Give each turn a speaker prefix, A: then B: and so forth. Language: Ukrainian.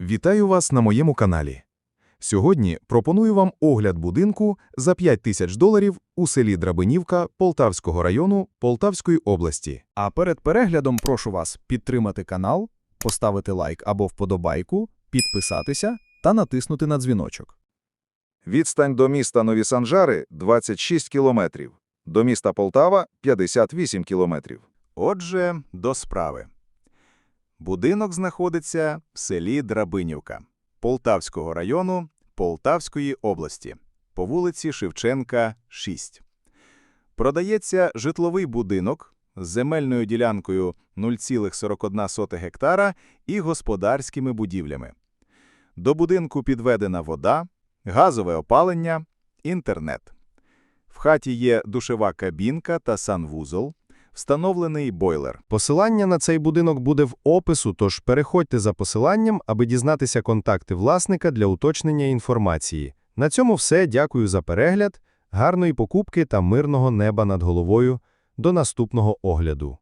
A: Вітаю вас на моєму каналі. Сьогодні пропоную вам огляд будинку за 5 тисяч доларів у селі Драбинівка Полтавського району Полтавської області.
B: А перед переглядом прошу вас підтримати канал, поставити лайк або вподобайку, підписатися та натиснути на дзвіночок.
C: Відстань до міста Нові Санжари – 26 кілометрів. До міста Полтава – 58 кілометрів.
D: Отже, до справи. Будинок знаходиться в селі Драбинівка Полтавського району Полтавської області по вулиці Шевченка, 6. Продається житловий будинок з земельною ділянкою 0,41 гектара і господарськими будівлями. До будинку підведена вода, газове опалення, інтернет. В хаті є душева кабінка та санвузол, встановлений бойлер.
E: Посилання на цей будинок буде в опису, тож переходьте за посиланням, аби дізнатися контакти власника для уточнення інформації. На цьому все. Дякую за перегляд, гарної покупки та мирного неба над головою. До наступного огляду.